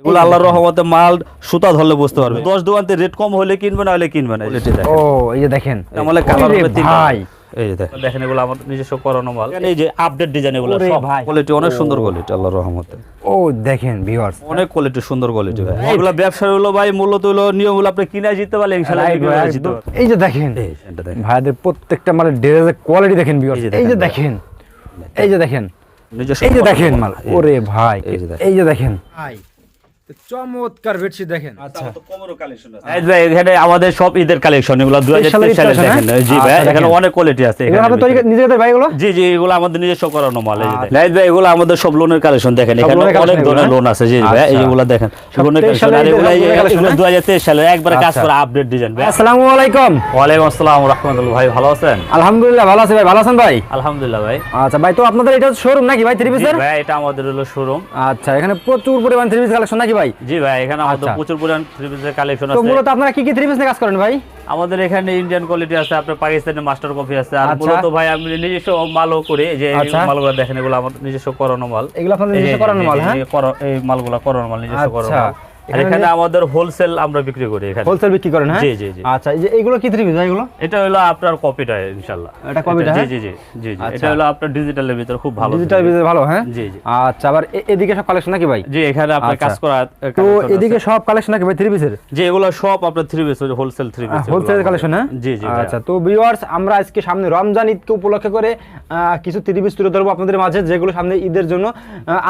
এগুলো আল্লাহর রহমতে মাল সুতা ধরলে বুঝতে পারবে দশ দোকানতে রেট কম হলে কিনবে না হলে কিনবে না কোয়ালিটি দেখেন ও এই যে দেখেন আমলে কালার ভাই এই যে দেখেন দেখেন এগুলো আমার নিজস্ব করানো মাল এই যে আপডেট ডিজাইন এগুলো সব কোয়ালিটি অনেক সুন্দর কোয়ালিটি আল্লাহর রহমতে ও দেখেন ভিউয়ার্স অনেক কোয়ালিটি সুন্দর কোয়ালিটি ভাই এগুলো ব্যবসার হলো ভাই মূলত হলো নিয়মগুলো আপনি কিনে জিততে পারলে ইনশাআল্লাহ। এই যে দেখেন ভাইদের প্রত্যেকটা মালের ড্রেসের কোয়ালিটি দেখেন ভিউয়ার্স এই যে এই যে দেখেন এই যে দেখেন এই যে দেখেন মাল ওরে ভাই। এই যে দেখেন ভাই চমৎকার বেডশিট দেখেন। আচ্ছা। এই ভাই এখানে আমাদের সব ঈদের কালেকশন এগুলো দুই হাজার সালের তেইশ সালে আছে দেখেন জি ভাই এখানে অনেক কোয়ালিটি আছে এখানে আপনি তৈরি নিজেদের ভাই এগুলো? জি জি এগুলো আমাদের নিজস্ব করানো মাল এই যে। দেখেন। নাইট ভাই এগুলো আমাদের সব লোনের কালেকশন দেখেন। এখানে অনেক ধরনের লোন আছে। জি ভাই। এইগুলো দেখেন। লোনের কালেকশন আর এগুলো loan এর collection, এগুলো 2023 সালে একবার কাজ। করা আপডেট ডিজাইন ভাই। আসসালামু আলাইকুম। ওয়ালাইকুম আসসালাম রাহমাতুল্লাহ ভাই ভালো আছেন? আলহামদুলিল্লাহ ভালো আছি ভাই। ভালো আছেন ভাই? আলহামদুলিল্লাহ ভাই। আচ্ছা ভাই তো আপনাদের এটা শোরুম নাকি ভাই থ্রি পিসের ভাই এটা আমাদের হলো শোরুম আচ্ছা এখানে প্রচুর পরিমাণ থ্রি পিস কালেকশন নাকি ভাই জি ভাই এখানে আমাদের আচ্ছা। প্রচুর পরিমাণ থ্রি পিসের কালেকশন তো মূলত আপনারা কি কি থ্রি পিস নিয়ে কাজ করেন ভাই আমাদের এখানে ইন্ডিয়ান কোয়ালিটি আছে আপনার পাকিস্তানি মাস্টার কফি আছে আর আচ্ছা। মূলত ভাই আমি নিজস্ব মালও করি যে আচ্ছা। মালগুলো দেখেন এগুলো আমার নিজস্ব করানো মাল এগুলো আপনাদের নিজস্ব করানো মাল হ্যাঁ এই মালগুলো করানো মাল নিজস্ব। করানো মাল এখানে আমাদের হোলসেল আমরা বিক্রি করি এখানে। হোলসেল বিক্রি করেন হ্যাঁ? জি, জি, জি। আচ্ছা এই যে এইগুলো কি থ্রি পিস এগুলো? এটা হলো আপনার কপিটা ইনশাআল্লাহ। এটা copy টা, জি হ্যাঁ? জি জি জি জি। আচ্ছা। এটা হলো আপনার ডিজিটালের ভিতর খুব ভালো ডিজিটাল বিজনেস ভালো হ্যাঁ? জি জি। আচ্ছা আবার এদিকে সব কালেকশন নাকি ভাই? জি এখানে আপনার আচ্ছা। কাজ করা তো এদিকে সব কালেকশন নাকি ভাই থ্রি পিসের যে এগুলো সব আপনার three piece wholesale three piece wholesale collection হ্যাঁ? জি জি আচ্ছা তো ভিউয়ার্স আমরা আজকে সামনে রমজান ঈদকে উপলক্ষে করে কিছু থ্রি পিস তুলে ধরবো আপনাদের মাঝে যেগুলো সামনে ঈদের জন্য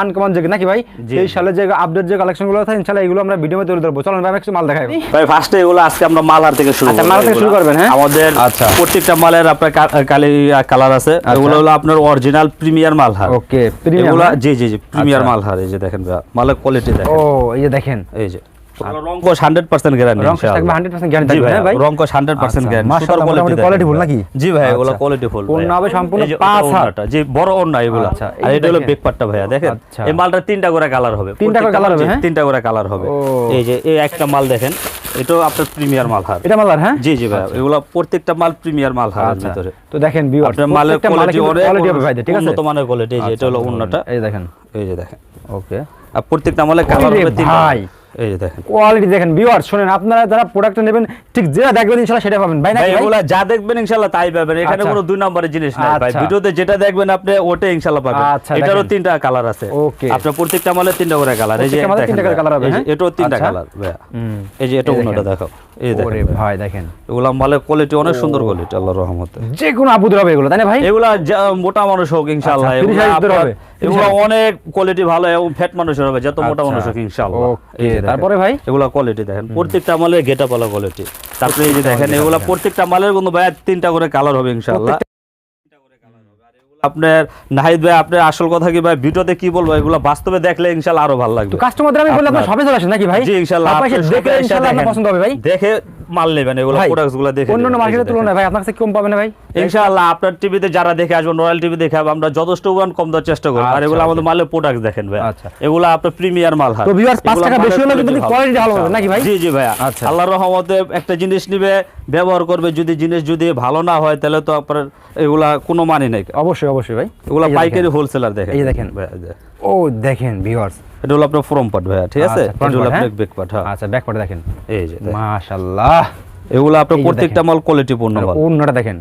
আনকমন যে নাকি ভাই? জি, এই সালে যে আপডেট যে কালেকশনগুলো আছে ইনশাআল্লাহ এগুলো আমরা ভিডিওতে তুলে ধরবো। চলুন ভাই একটু মাল দেখাই ভাই ফার্স্টে এগুলো আজকে আমরা মালার থেকে শুরু আচ্ছা, মালার থেকে শুরু করবেন, হ্যাঁ? আমাদের আচ্ছা। প্রত্যেকটা মালের আপনার কালি কালার আছে। আচ্ছা। এগুলো হলো আপনার original premier Malhar okay premier এগুলো জি জি জি প্রিমিয়ার মাল মালহার এই যে দেখেন ভাই, মালের কোয়ালিটি ও এই যে দেখেন। এই যে। রংকশ 100% গ্যারান্টি রং থাকবে 100% গ্যারান্টি হ্যাঁ ভাই? রংকশ 100% আচ্ছা, গ্যারান্টি নাকি? জি ভাই আচ্ছা। কোয়ালিটি ফুল ওড়না হবে সম্পূর্ণ পাঁচ হাত। জি বড় ওড়না এগুলো। আচ্ছা, আর এটা হলো। ভাইয়া দেখেন? আচ্ছা। এই মালটা তিনটা করে কালার হবে। তিনটা করে প্রত্যেকটা হবে, হ্যাঁ? তিনটা করে কালার হবে। এই যে এই একটা মাল দেখেন আপনার প্রিমিয়ার মাল হার। এটা হ্যাঁ? জি জি ভাই এগুলো প্রত্যেকটা মাল প্রিমিয়ার মাল হারের আচ্ছা। ভিতরে। তো দেখেন ভিউয়ার্স আপনার মালের কোয়ালিটি কোয়ালিটি হবে ভাই ঠিক আছে? উন্নত মানের কোয়ালিটি এই যে এটা হলো আচ্ছা, এই দেখেন। এই যে দেখেন। ওকে। আর প্রত্যেকটা মালের কালার হবে তিনটা। এই যে দেখেন। কোয়ালিটি দেখেন ভিউয়ার্স শুনেন আপনারা যারা প্রোডাক্টটা নেবেন ঠিক যেটা দেখবেন ইনশাআল্লাহ সেটা পাবেন। ভাই না ভাই এগুলা যা দেখবেন ইনশাআল্লাহ তাই পাবেন। এখানে আচ্ছা। কোনো দুই নম্বরের জিনিস নাই ভাই। আচ্ছা। ভিডিওতে যেটা দেখবেন আপনি ওটা ইনশাআল্লাহ পাবেন। আচ্ছা, এটারও তিনটা কালার আছে. আপনার প্রত্যেকটা মালে তিনটা করে কালার এই যে তিনটা ভাই, হবে, হ্যাঁ? এটাও তিনটা। কালার ভাই এই যে এটা অন্যটা দেখো এই ওরে ভাই দেখেন। এগুলা মালের কোয়ালিটি অনেক সুন্দর কোয়ালিটি আল্লাহর রহমতে। যে কোনো আবুদের হবে এগুলো তাই না ভাই? এগুলা মোটা মানুষ হোক ইনশাআল্লাহ 30 এগুলা সাইজের হবে, 30 এগুলা। অনেক কোয়ালিটি ভালো এবং ফ্যাট মানুষের হবে যত মোটা আচ্ছা। মানুষ হোক ইনশাআল্লাহ। তারপরে ভাই? এগুলা কোয়ালিটি দেখেন। প্রত্যেকটা মালের কোয়ালিটি তারপরে এই যে দেখেন এগুলা প্রত্যেকটা মালের কিন্তু ভাই তিনটা করে কালার হবে ইনশাআল্লাহ। আপনার নাহিদ ভাই আপনার আসল কথা কি ভাই? ভিডিওতে কি বলব? এগুলো বাস্তবে দেখলে ইনশাআল্লাহ আরও ভালো লাগবে। কাস্টমারদের আমি বললাম সবে চলে আসেন নাকি ভাই? জি ইনশাআল্লাহ দেখে ইনশাআল্লাহ পছন্দ হবে ভাই? দেখে মাল নেবেন এগুলো ভাই, দেখে অন্যান্য মার্কেটের তুলনায় ভাই আপনার কাছে কম পাবেন ভাই? ইনশাআল্লাহ আপনার টিভিতে যারা দেখে আসবেন রয়্যাল টিভি দেখে আমরা যথেষ্ট পরিমাণ কম দেওয়ার চেষ্টা করব। আর আচ্ছা, এগুলো আমাদের মালের প্রোডাক্ট দেখেন ভাই। আচ্ছা। এগুলো আপনার প্রিমিয়ার মাল হয়। তো viewers, পাঁচ এগুলো টাকা বেশি কিন্তু quality ভালো। হবে নাকি ভাই? জি জি ভাইয়া। আচ্ছা। আল্লাহর রহমতে একটা জিনিস নিবে ব্যবহার করবে যদি জিনিস যদি ভালো না হয় তাহলে তো আপনার এগুলা কোনো মানে নেই। অবশ্যই অবশ্যই ভাই। এগুলা পাইকারি। হোলসেলার দেখেন। এই দেখেন। ও দেখেন ভিউয়ার্স এটা হলো আপনার ফ্রম পার্ট ভাইয়া ঠিক আছে? আচ্ছা, এটা হলো আপনার হ্যাঁ? ব্যাক পার্ট হ্যাঁ। আচ্ছা ব্যাক পার্টে দেখেন। এই যে মাশাআল্লাহ। এগুলো আপনার প্রত্যেকটা মাল কোয়ালিটি পূর্ণ মাল। অন্যটা দেখেন।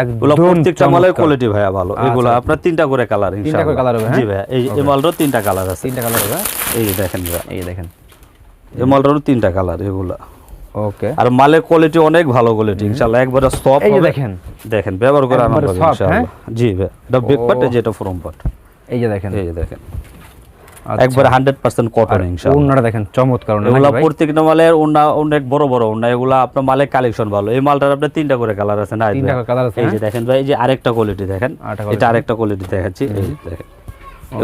একদম প্রত্যেকটা মালের কোয়ালিটি ভাইয়া ভালো। এগুলো আচ্ছা। আপনার তিনটা করে কালার তিনটা করে colour হবে, জি হ্যাঁ? ভাইয়া এই এই মালটার তিনটা কালার আছে। তিনটা কালার হবে এই যে দেখেন ভাইয়া এই দেখেন। এই মালটারও তিনটা কালার এগুলা। ওকে। আর মালের কোয়ালিটি অনেক ভালো কোয়ালিটি ইনশাআল্লাহ। একবারে সফট এই দেখেন। দেখেন ব্যবহার করে আনন্দ একবারে ইনশাআল্লাহ। হ্যাঁ? জি ভাই এটা বেক পার্ট যেটা ফ্রম পার্ট এই যে দেখেন। এই যে দেখেন। আচ্ছা। একবারে 100% কটন অন্যটা দেখেন চমৎকার এগুলা প্রত্যেকটা মালের ওন্না অনেক বড় বড় ওন্না এগুলা আপনার মালের কালেকশন ভালো। এই মালটার আপনার তিনটা করে কালার আছে না এই যে? দেখেন ভাই এই যে আরেকটা কোয়ালিটি দেখেন। এটা আরেকটা কোয়ালিটি দেখাচ্ছি এই দেখেন।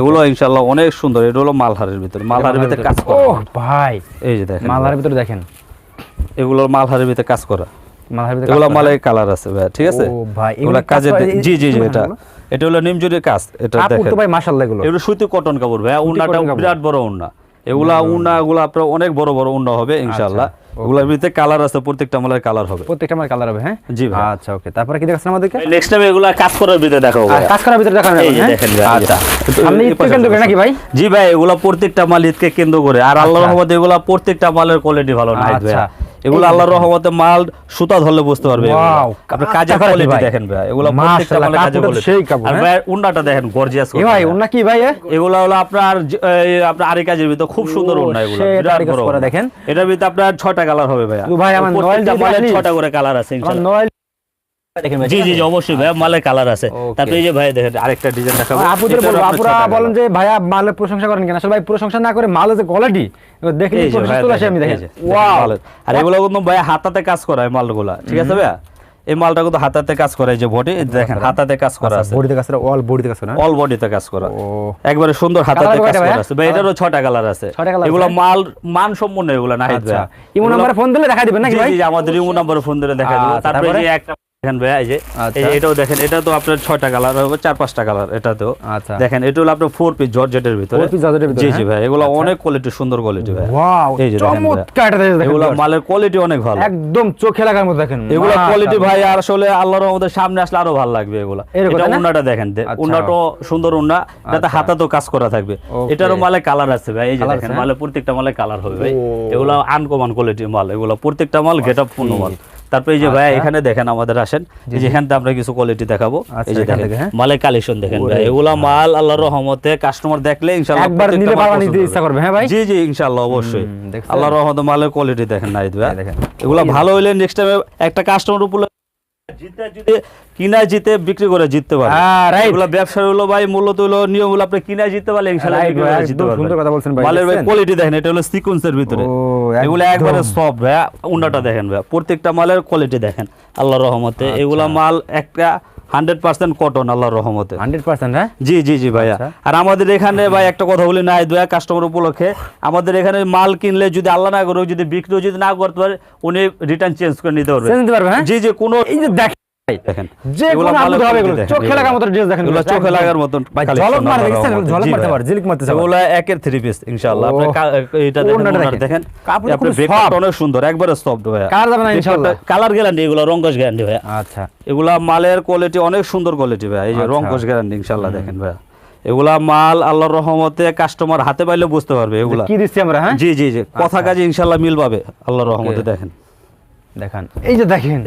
এগুলো ইনশাআল্লাহ অনেক সুন্দর এটা হলো মালহারের ভিতরে। মালহারের ভিতরে কাজ করা। ভাই। এই যে দেখেন মালার ভিতরে দেখেন। এগুলো মালহারের ভিতরে কাজ করা। মালার ভিতরে এগুলো মালের কালার আছে ভাই ঠিক আছে? ও ভাই, এগুলো কাজে জি জি জি এটা? এটা হলো নিমজুরির কাজ এটা কাপড় দেখেন। তো ভাই মাশাআল্লাহ এগুলো। এগুলো সুতি কটন কাপড় ভাই উন্নাটা বিরাট বড় উন্না। এগুলা উন্না এগুলো আপনার অনেক বড় বড় উন্না হবে ইনশাআল্লাহ। এগুলোর ভিতরে কালার আছে প্রত্যেকটা মালের কালার হবে। প্রত্যেকটা আমার কালার হবে হ্যাঁ? জি ভাই। আচ্ছা ওকে। তারপরে কি দেখাচ্ছেন আমাদেরকে? নেক্সট টাইম এগুলা কাজ করার ভিতরে দেখাবো আর ভাই। কাজ করার ভিতরে দেখানো এই হ্যাঁ? দেখেন ভাই, আচ্ছা। আপনি ঈদকে কেন্দ্র করে নাকি ভাই? জি ভাই এগুলা প্রত্যেকটা মাল ঈদকে কেন্দ্র করে। আর আল্লাহর আচ্ছা। রহমতে এগুলা প্রত্যেকটা মালের কোয়ালিটি ভালো না ভাই আচ্ছা। এগুলো আল্লাহর রহমতে মাল সুতা ধরলে বুঝতে পারবে। আপনি কাজটা কাজের করে কি কোয়ালিটি দেখেন ভাই। এগুলো প্রত্যেকটা মাশাআল্লাহ, কাজে কোয়ালিটি আর হ্যাঁ? ভাই উন্নাটা দেখেন গর্জিয়াস এই ভাই উন্না কি ভাই এগুলো হলো আপনার আপনার আরি কাজের ভিতর খুব সুন্দর উন্ডা উন্না এগুলো। বিরাট বড় দেখেন। এটার ভিতর আপনার ছয়টা কালার হবে ভাই ভাই, আমার নয়েলটা নয়েল দিয়ে ছয়টা করে কালার আছে ইনশাআল্লাহ জি জি জি, অবশ্যই ভাই মালের কালার আছে। তারপরে এই যে ভাই দেখেন আরেকটা ডিজাইন দেখাবো। আপুদের বলব আপুরা বলেন যে ভাইয়া মালের প্রশংসা করেন কেন? আসলে ভাই প্রশংসা না করে মালের যে কোয়ালিটি দেখলে এই চলে আসে আমি দেখেন, দেখেন। এই যে, দেখেন ওয়াও আর এগুলো কিন্তু ভাই হাতাতে কাজ করা হয় মালগুলা ঠিক আছে ভাইয়া? এই মালটা কিন্তু হাতাতে কাজ করা এই যে বডি দেখেন হাতাতে কাজ করা আছে। বডিতে কাছে অল বডিতে কাছে না? অল বডিতে কাজ করা। একবারে সুন্দর হাতাতে কাজ করা আছে। ভাই এটারও ছয়টা কালার আছে। এগুলো মাল মান সম্পূর্ণ এগুলো নাহিদ আচ্ছা। ভাইয়া। ইমো ফোন দিলে দেখা দিবেন নাকি ভাই? জি, জি, আমাদের ইমো নাম্বার ফোন ধরে দেখা দেবো। আচ্ছা, তারপরে যে একটা দেখেন ভাইয়া এই যে এই আচ্ছা। যে এটাও দেখেন এটা তো আপনার ছয়টা কালার হবে চার পাঁচটা কালার এটাতেও। আচ্ছা। দেখেন এটা হলো আপনার ফোর পিস জর্জেটের ভিতরে। Four piece জর্জেটের ভিতরে, জি জি হ্যাঁ? ভাই এগুলো অনেক কোয়ালিটি সুন্দর কোয়ালিটি ভাই। এই যে দেখেন ভাইয়া। চমৎকার একটা দেখেন এগুলো মালের কোয়ালিটি অনেক ভালো। একদম চোখে লাগার মতো দেখেন। এগুলো কোয়ালিটি ভাই আর আসলে আল্লাহর রহমতের সামনে আসলে আরও ভালো লাগবে এগুলো। এটা উন্নাটা দেখেন আচ্ছা। সুন্দর উন্না যাতে আচ্ছা। হাতাতেও কাজ করা থাকবে. এটারও মালে কালার আছে ভাই এই যে দেখেন মালে প্রত্যেকটা মালে কালার হবে ভাই। ও। এগুলো আনকমন কোয়ালিটির মাল এগুলো প্রত্যেকটা মাল গেট আপ পূর্ণ মাল। তারপরে এই যে ভাই আচ্ছা। এখানে দেখেন আমাদের আসেন। এই যে এখান আমরা কিছু কোয়ালিটি দেখাবো। আচ্ছা, এই যে দেখেন হ্যাঁ? মালের কালেকশন দেখেন ভাই। এগুলা মাল আল্লাহর রহমতে কাস্টমার দেখলে ইনশাআল্লাহ একবার নিলে বাবা নিতে ইচ্ছা করবে, হ্যাঁ ভাই? জি জি ইনশাআল্লাহ অবশ্যই। আল্লাহর রহমতে মালের কোয়ালিটি দেখেন নাইদ ভাই দেখেন। এগুলা ভালো হইলে নেক্সট টাইম একটা কাস্টমার উপরে জিতে যদি কিনা জিতে বিক্রি করে জিততে পারে হ্যাঁ. এগুলা ব্যবসা হলো ভাই মূলত হলো আপনি কিনা জিততে পারলে ইনশাআল্লাহ Right, বিক্রি ভাই, করে জিততে পারবেন সুন্দর কথা বলছেন ভাই, মালের ভাই কোয়ালিটি দেখেন এটা হলো সিকোয়েন্সের ভিতরে এগুলা। একবারে সব ভাই উন্নাটা দেখেন ভাই প্রত্যেকটা মালের কোয়ালিটি দেখেন আল্লাহ রহমতে আচ্ছা। এগুলা মাল একটা হান্ড্রেড পার্সেন্ট কটন আল্লাহর রহমতে। হান্ড্রেড পার্সেন্ট হ্যাঁ? জি জি জি ভাইয়া। আচ্ছা। আর আমাদের এখানে ভাই একটা কথা বলি না দয়া কাস্টমার উপলক্ষে। আমাদের এখানে মাল কিনলে যদি আল্লাহ না করে যদি বিক্রি যদি না করতে পারে উনি রিটার্ন চেঞ্জ করে নিতে পারবে। হ্যাঁ? জি জি কোনো এই যে দেখেন ভাই, দেখেন। যে কোনো মালের আবুদ এগুলো। চোখে লাগার মতো ড্রেস দেখেন এগুলা চোখে লাগার মতন ঝলক মারে দেখছেন ঝলক মারতে পারে ঝিলিক মারতে পারে। এগুলা একের থ্রি পিস ইনশাআল্লাহ। আপনি এটা দেখেন ওড়নাটা ওড়নাটা দেখেন। দেখেন। খুব ব্রেকআউট অনেক সুন্দর একবারে সফট ভাইয়া। কালার যাবে না ইনশাআল্লাহ। কালার গ্যারান্টি এগুলো রঙ্গস গ্যারান্টি ভাইয়া। আচ্ছা। এগুলা মালের কোয়ালিটি অনেক সুন্দর কোয়ালিটি ভাই এই যে আচ্ছা। গ্যারান্টি ইনশাআল্লাহ দেখেন ভাই এগুলা মাল আল্লাহর রহমতে কাস্টমার হাতে পাইলে বুঝতে পারবে এগুলা। কি দিচ্ছি আমরা হ্যাঁ? জি জি জি। কথা আচ্ছা। কাজে ইনশাআল্লাহ মিল পাবে আল্লাহর রহমতে দেখেন। দেখেন। এই যে দেখেন।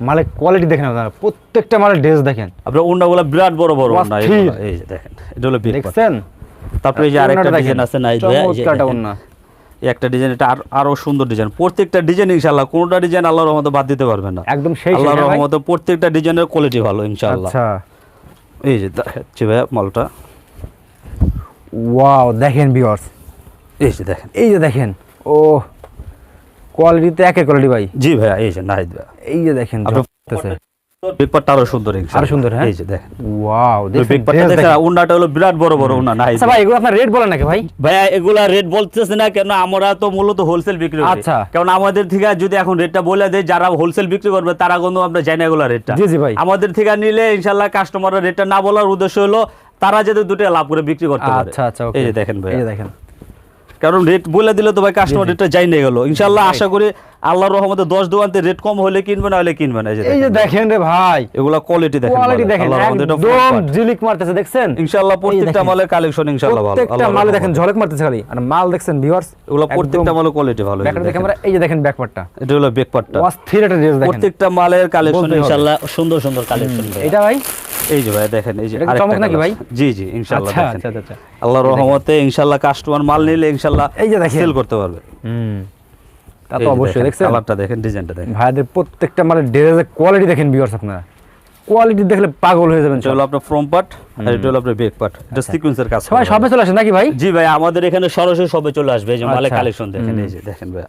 মালের কোয়ালিটি দেখেন আপনারা প্রত্যেকটা মালের ড্রেস দেখেন। আপনার উন্নাগুলা বিরাট বড় বড়। এগুলা, এই যে দেখেন এটা হলো দেখছেন? তারপরে এই যে আরেকটা ডিজাইন আছে না এই যে- দেখেন। একটা ডিজাইন এটা আরও সুন্দর ডিজাইন প্রত্যেকটা ডিজাইন ইনশাআল্লাহ কোনটা ডিজাইন আল্লাহর রহমতে বাদ দিতে পারবেন না। একদম সেই আল্লাহর রহমতে প্রত্যেকটা ডিজাইনের কোয়ালিটি ভালো ইনশাআল্লাহ। আচ্ছা। এই যে দেখাচ্ছি ভাইয়া মালটা। ওয়াও দেখেন ভিউয়ার্স এই যে দেখেন। এই যে দেখেন ও কোয়ালিটিতে একের কোয়ালিটি ভাই। জি ভাইয়া এই যে নাহিদ ভাইয়া। এই যে দেখেন আপনার ঝলকতেছে। বিগ পাটটা আরও সুন্দর আরও সুন্দর, হ্যাঁ? এই যে দেখেন ওয়াও দেখেন বিগ পাটটা dress দেখেন দেখেন। উন্নাটা হলো বিরাট বড় বড় উন্না নাহিদ আচ্ছা ভাই এগুলো আপনার রেট বলেন নাকি ভাই ভাইয়া এগুলা রেট বলতেছে না কেন আমরা তো মূলত হোলসেল বিক্রি করি আচ্ছা। কারণ আমাদের থেকে যদি এখন রেটটা বলে দেয় যারা হোলসেল বিক্রি করবে তারা কিন্তু আমরা জানি না এগুলা রেটটা জি, জি ভাই। আমাদের থেকে নিলে ইনশাল্লাহ কাস্টমাররা রেটটা না বলার উদ্দেশ্য হলো তারা যাতে দুটো লাভ করে বিক্রি করতে পারে আচ্ছা আচ্ছা এই দেখেন ভাই এই দেখেন কারণ রেট বলে দিলে তো ভাই কাস্টমার রেটটা যাই নিয়ে গেল। ইনশাল্লাহ আশা করি আল্লাহর রহমতে দশ দোকানতে রেট কম হলে কিনবে না হলে কিনবে না। এই যে দেখেন। দেখেন রে ভাই। এগুলা কোয়ালিটি দেখেন কোয়ালিটি দেখেন একদম। জিলিক মারতেছে দেখছেন? ইনশাল্লাহ প্রত্যেকটা দেখেন। মালের কালেকশন ইনশাল্লাহ ভালো। প্রত্যেকটা মালে দেখেন ঝলক মারতেছে খালি। আর মাল দেখছেন ভিউয়ার্স এগুলো প্রত্যেকটা মালের কোয়ালিটি ভালো। দেখেন। আমরা এই যে দেখেন ব্যাকপার্টটা। এটা হলো বেক পার্টটা অস্থির একটা ড্রেস দেখেন। প্রত্যেকটা মালের কালেকশন ইনশাআল্লাহ সুন্দর সুন্দর কালেকশন এটা ভাই? এই যে ভাই দেখেন এই যে চমক নাকি ভাই? জি জি ইনশাআল্লাহ আচ্ছা আচ্ছা আচ্ছা আল্লাহর রহমতে ইনশাআল্লাহ কাস্টমার মাল নিলে ইনশাআল্লাহ এই যে দেখেন। সেল করতে পারবে। হুম। তা তো অবশ্যই দেখছেন? কালারটা দেখেন ডিজাইনটা দেখেন। ভাইদের প্রত্যেকটা মালের ড্রেসের কোয়ালিটি দেখেন ভিউয়ার্স আপনারা। কোয়ালিটি দেখলে পাগল হয়ে যাবেন হলো আপনার ফ্রম পার্ট আর এটা হলো আপনার বেক পার্ট এটা সিকোয়েন্সের কাজ সবাই সবে চলে আসেন নাকি ভাই? জি ভাই আমাদের এখানে সরাসরি সবে চলে আসবে এই যে মালের আচ্ছা। কালেকশন দেখেন এই যে দেখেন ভাই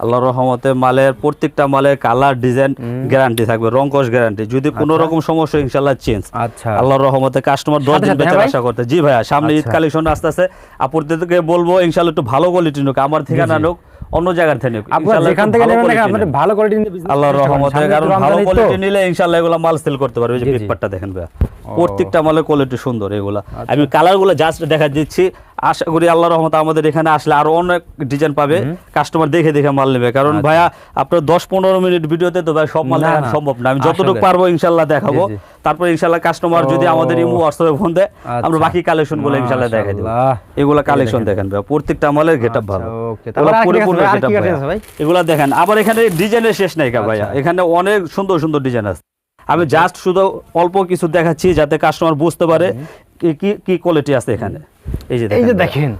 আল্লাহর রহমতে মালের প্রত্যেকটা মালের কালার ডিজাইন গ্যারান্টি থাকবে রং কস গ্যারান্টি যদি কোনো রকম সমস্যা ইনশাআল্লাহ চেঞ্জ আচ্ছা। আল্লাহর রহমতে কাস্টমার দশ সাথে দিন সাথে, বেচার আশা করতে। জি ভাইয়া সামনে ঈদ আচ্ছা। কালেকশন আসতে আসতে আপনাদেরকে বলব ইনশাআল্লাহ একটু ভালো কোয়ালিটি নোক আমার থেকে না নোক অন্য জায়গার থেকে যেখান থেকে নেবেন আপনাদের ভালো কোয়ালিটি নিয়ে আল্লাহর রহমতে কারণ ভালো কোয়ালিটি নিলে ইনশাআল্লাহ এগুলো মাল সেল করতে পারবে। যে। দেখেন ভাইয়া। প্রত্যেকটা মালের কোয়ালিটি সুন্দর এগুলা। আমি কালারগুলো জাস্ট দেখা দিচ্ছি আশা করি আল্লাহ রহমত আমাদের এখানে আসলে আরও অনেক ডিজাইন পাবে। কাস্টমার দেখে দেখে মাল নেবে। কারণ ভাইয়া আপনার দশ পনেরো মিনিট ভিডিওতে তো ভাই সব মাল আচ্ছা। দেখানো সম্ভব না। আমি যতটুকু পারব ইনশাল্লাহ দেখাবো। তারপর ইনশাল্লাহ কাস্টমার যদি আমাদের ইমো হোয়াটসঅ্যাপে ফোন দেয় আমরা আচ্ছা। বাকি কালেকশনগুলো ইনশাল্লাহ দেখাই দেবো। এগুলা কালেকশন দেখেন। ভাই প্রত্যেকটা মালের গেটআপ আচ্ছা, ভালো। পরিপূর্ণ? এগুলা দেখেন। আবার এখানে ডিজাইনের শেষ নাই ভাইয়া। আচ্ছা। এখানে অনেক সুন্দর সুন্দর ডিজাইন আছে। আমি জাস্ট শুধু অল্প কিছু দেখাচ্ছি যাতে কাস্টমার বুঝতে পারে কি কি কোয়ালিটি আছে এখানে। এই যে এই যে দেখেন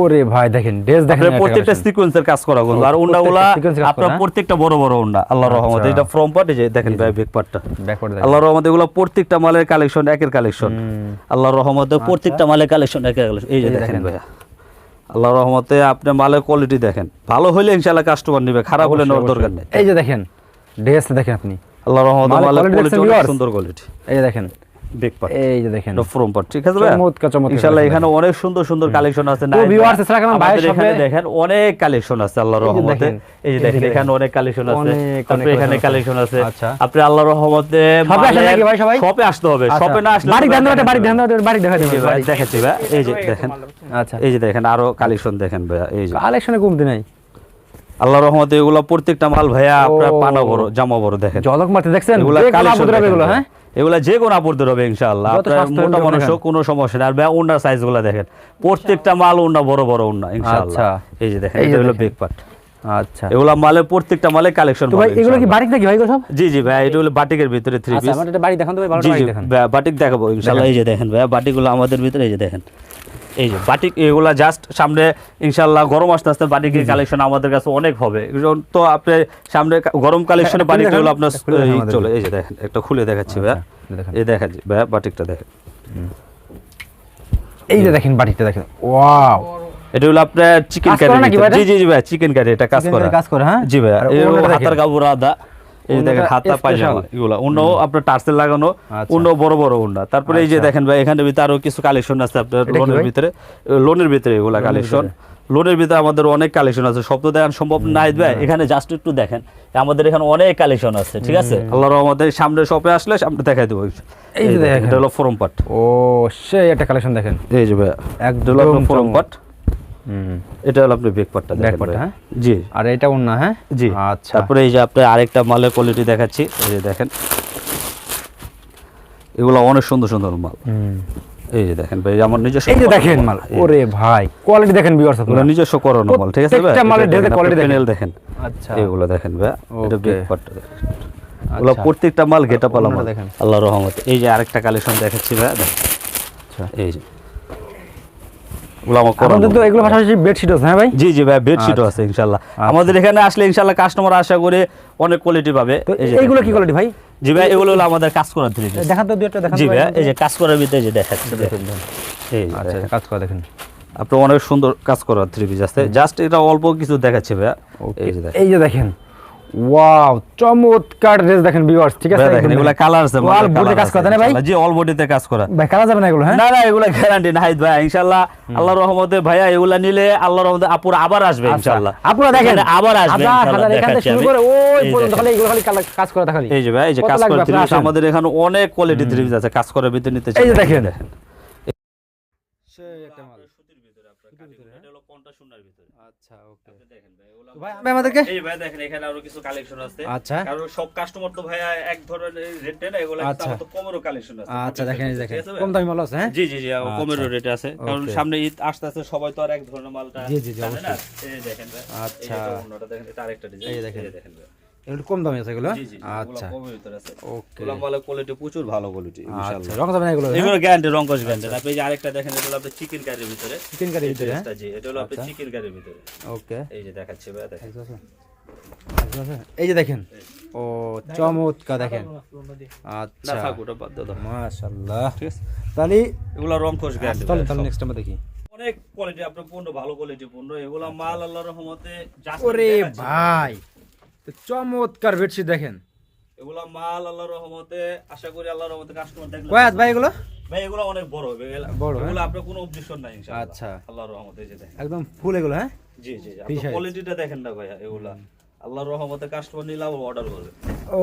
ওরে ভাই দেখেন ড্রেস দেখেন প্রত্যেকটা সিকোয়েন্সের কাজ করা কিন্তু আর কাজ আপনার হ্যাঁ? প্রত্যেকটা বড় বড় উন্ডা আল্লাহর রহমতে। আচ্ছা। এটা ফ্রম পার্ট যে দেখেন ভাই ব্যাক পার্টটা আল্লাহর রহমতে এগুলো প্রত্যেকটা মালের কালেকশন একের কালেকশন আল্লাহর রহমতে প্রত্যেকটা মালের কালেকশন একের কালেকশন এই যে দেখেন দেখেন। ভাইয়া। আল্লাহর রহমতে আপনি মালের কোয়ালিটি দেখেন। ভালো হলে ইনশাআল্লাহ কাস্টমার নেবে খারাপ হলে নেওয়ার দরকার নেই। এই যে দেখেন ড্রেস দেখেন আপনি। আল্লাহর রহমতে মালের? সুন্দর কোয়ালিটি এই দেখেন। এই যে দেখেন। ফ্রম পার্ট ঠিক আছে ভাইয়া চমৎকার, চমৎকার ইনশাআল্লাহ এখানে অনেক সুন্দর সুন্দর কালেকশন আছে তো নাইন viewers, ভাইয়া। এছাড়া কেমন আমাদের ভাইয়ের এখানে দেখেন অনেক কালেকশন আছে আল্লাহর রহমতে। এই যে দেখেন দেখেন। এখানে অনেক কালেকশন আছে। তারপরে এখানে কালেকশন আছে। আপনি আল্লাহর রহমতে শপে আসেন নাকি ভাই সবাই? শপে আসতে হবে। আচ্ছা। শপে না আসলে বাড়ি ধ্যান দেখেন বাড়ি ধ্যান দেওয়া বাড়ি দেখা এই ভাই দেখাচ্ছি ভাই। এই যে দেখেন। আচ্ছা। এই যে দেখেন আরও কালেকশন দেখেন ভাইয়া এই যে। কালেকশনে কমতি নাই। আল্লাহর রহমতে এগুলো প্রত্যেকটা মাল ভাইয়া আপনার পানা বড় জামা বড় দেখেন। জলক মারতে দেখছেন? এগুলা যে কোনো কালেকশন হবে এগুলো হ্যাঁ? এগুলা যে কোনো আপদের হবে ইনশাআল্লাহ আপনার মোটা মানুষ কোনো সমস্যা নেই। আর ভাই ওনার সাইজগুলা দেখেন। প্রত্যেকটা মাল ওনা বড় বড় ওনা ইনশাআল্লাহ। আচ্ছা। এই যে দেখেন এটা হলো। বিগ পার্ট আচ্ছা। এগুলা মালে প্রত্যেকটা মালে কালেকশন ভাই এগুলো কি বাড়ি নাকি ভাই সব? জি জি ভাই এটা হলো বাটিকের ভিতরে থ্রি আচ্ছা পিস এটা বাড়ি দেখান তো ভাই ভালো দেখান। বাটিক দেখাবো ইনশাআল্লাহ। এই যে দেখেন ভাই বাটিকগুলো আমাদের ভিতরে এই যে দেখেন। এই যে বাটিক এগুলা জাস্ট সামনে ইনশাআল্লাহ গরম আসতে আসতে বাটিকের কালেকশন আমাদের কাছে অনেক হবে তো আপনি সামনে গরম কালেকশনে খুলে বাটিক দেখান, আপনার। চলে এই যে দেখেন একটা খুলে দেখাচ্ছি আচ্ছা, দেখেন। এই দেখাচ্ছি ভাই বাটিকটা দেখেন এই যে দেখেন বাড়িটা দেখেন ওয়াও এটা হলো আপনার চিকেন কারি? জি জি জি ভাই চিকেন কারি এটা কাজ করা কাজ করা, হ্যাঁ? জি ভাই হাতার দেখেন। আদা এই দেখেন হাতা পায়জামা এগুলা। অন্য আপনার টার্সেল লাগানো আচ্ছা। অন্য বড় বড় ওন্না তারপরে এই যে আচ্ছা। দেখেন ভাই এখানে ভিতরে আরও কিছু কালেকশন আছে আপনার লোনের ভিতরে। লোনের ভিতরে এগুলা কালেকশন লোনের ভিতরে। আমাদের অনেক কালেকশন আছে। সব তো দেখান সম্ভব নাই ভাই। এখানে জাস্ট একটু দেখেন। আমাদের এখানে অনেক কালেকশন আছে ঠিক আছে? আল্লাহর আমাদের সামনে শপে আসলে সামনে দেখাই দেবো। এই যে দেখেন। এটা হলো ফরম পাট ও সেই একটা কালেকশন দেখেন। এই যে ভাই এটা ফরম। পাট এটা হলো ভাই। হ্যাঁ? জি। আর এটা হ্যাঁ? জি। আচ্ছা। তারপরে এই যে আপনার আরেকটা মালের কোয়ালিটি দেখাচ্ছি। এই যে দেখেন। এগুলো অনেক সুন্দর সুন্দর মাল। এই যে দেখেন ভাই আমার নিজস্ব এই যে দেখেন মাল। ওরে ভাই কোয়ালিটি দেখেন ভিউয়ার্স আপনারা। নিজস্ব করানো মাল ঠিক আছে ভাই? প্রত্যেকটা মালের ডেতে দেখেন, দেখেন। আচ্ছা। এগুলো দেখেন ভাই এটা দেখেন। আচ্ছা। প্রত্যেকটা মাল গেটা পালাম অন্যটা দেখেন। আল্লাহ রহমত। এই যে আরেকটা কালেকশন দেখাচ্ছি ভাই দেখেন। আচ্ছা। এই যে। আমাদের তো এগুলো পাশাপাশি বেডশিট আছে হ্যাঁ ভাই? জি জি ভাই বেডশিটও আচ্ছা। আছে ইনশাল্লাহ আমাদের এখানে আসলে ইনশাল্লাহ কাস্টমার আশা করে অনেক কোয়ালিটি পাবে। এইগুলো কি কোয়ালিটি ভাই? জি ভাই এগুলো হলো আমাদের কাজ করার থ্রি পিস দেখান তো দুই দেখান জি ভাই। ভাই এই যে কাজ করার ভিতরে যে দেখাচ্ছি দেখেন এই আচ্ছা কাজ করা দেখেন। আপনার অনেক সুন্দর কাজ করার থ্রি পিস আছে জাস্ট এটা অল্প কিছু দেখাচ্ছে ভাই এই যে দেখেন। এই যে দেখেন ওয়াও চমৎকার ড্রেস দেখেন ভিউয়ার্স ঠিক আছে? দেখেন এগুলা কালার আছে অল বডিতে কাজ করা না ভাই? জি অল বডিতে কাজ করা। ভাই কালা যাবে না এগুলো হ্যাঁ? না না এগুলা গ্যারান্টি নাই ভাই ইনশাআল্লাহ আল্লাহর রহমতে ভাইয়া এগুলা নিলে আল্লাহর রহমতে আপুর আবার আসবে আচ্ছা, ইনশাআল্লাহ দেখেন আবার আসবে হাজার এখান থেকে শুরু করে ওই পর্যন্ত খালি এগুলো খালি কাজ করা এই যে ভাই এই যে কাজ আসেন। আমাদের এখানে অনেক কোয়ালিটি থ্রি পিস আছে কাজ করার ভিতরে নিতে এই যে দেখেন। দেখেন আচ্ছা ওকে ভাই আমাদেরকে? এই ভাই দেখেন এখানে আরও কিছু কালেকশন আছে। আচ্ছা। কারণ সব কাস্টমার তো ভাইয়া এক ধরনের রেট দেয় না এগুলো আচ্ছা। আচ্ছা তো কমেরও কালেকশন আছে। আচ্ছা দেখেন দেখেন ঠিক আছে ভাই? কম দামি মাল আছে হ্যাঁ? জি জি জি কমেরও রেট আছে। কারণ সামনে ঈদ আসতে আসতে সবাই তো আর এক ধরনের মালটা জি, জি, জি, এই দেখেন ভাই আচ্ছা। এই দেখেন এটা আরেকটা ডিজাইন এই দেখেন। দেখেন ভাই। এগুলো কম দামি আছে এগুলো? আচ্ছা। আচ্ছা কমের ভিতরে আছে। ওকে এগুলো মালের কোয়ালিটি প্রচুর ভালো কোয়ালিটি আচ্ছা ইনশাআল্লাহ। রং যাবে না এগুলো এগুলো গ্যারান্টি রঙ্কশ গ্যারান্টি আপনি যে আরেকটা দেখেন এটা হলো আপনার চিকেন কারির ভিতরে। চিকেন কারি এই ভিতরে হ্যাঁ জি এটা হলো আপনার চিকেন কারির ভিতরে। ওকে এই যে দেখাচ্ছি ভাই দেখেন। এই যে দেখেন। ও চমৎকার দেখেন। আচ্ছা। মাশাআল্লাহ। ঠিক আছে। তাহলে এগুলো রঙ্কশ গ্যারান্টি তাহলে তাহলে নেক্সট আমরা দেখি। অনেক কোয়ালিটি আপনার পণ্য ভালো কোয়ালিটি পণ্য। এগুলো মাল আল্লাহর রহমতে ওরে ভাই। তো চমৎকার বেডশিট দেখেন। এগুলো মাল আল্লাহর রহমতে আশা করি আল্লাহর রহমতে কাস্টমার দেখলে কয়াত ভাই এগুলো? ভাই এগুলো অনেক বড়। হবে বড়, হ্যাঁ? এগুলো আপনার কোনো অবজেকশন নাই ইনশাআল্লাহ। আচ্ছা। আল্লাহর রহমতে যে দেখেন। একদম ফুল এগুলো হ্যাঁ? জি জি আপনি। কোয়ালিটিটা দেখেন না ভাইয়া এগুলা। আল্লাহর রহমতে কাস্টমার নিলে আবার অর্ডার করবে। ও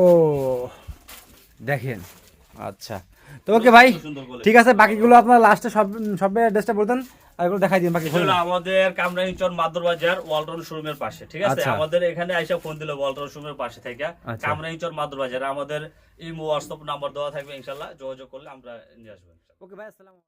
দেখেন। আচ্ছা। তো ওকে ভাই। ঠিক আছে বাকিগুলো আপনার লাস্টে সব সব অ্যাড্রেসটা বলতেন আর এগুলো দেখাই দিন বাকি আমাদের কামরাঙ্গিচর মাদুর বাজার ওয়ালটন শোরুমের পাশে ঠিক আছে আচ্ছা। আমাদের এখানে আইসা ফোন দিলে ওয়ালটন শোরুমের পাশে থেকে আচ্ছা। কামরাঙ্গিচর মাদুর বাজার আমাদের এই হোয়াটসঅ্যাপ নাম্বার দেওয়া থাকবে ইনশাল্লাহ যোগাযোগ করলে আমরা নিয়ে আসব ওকে ভাই আসসালাম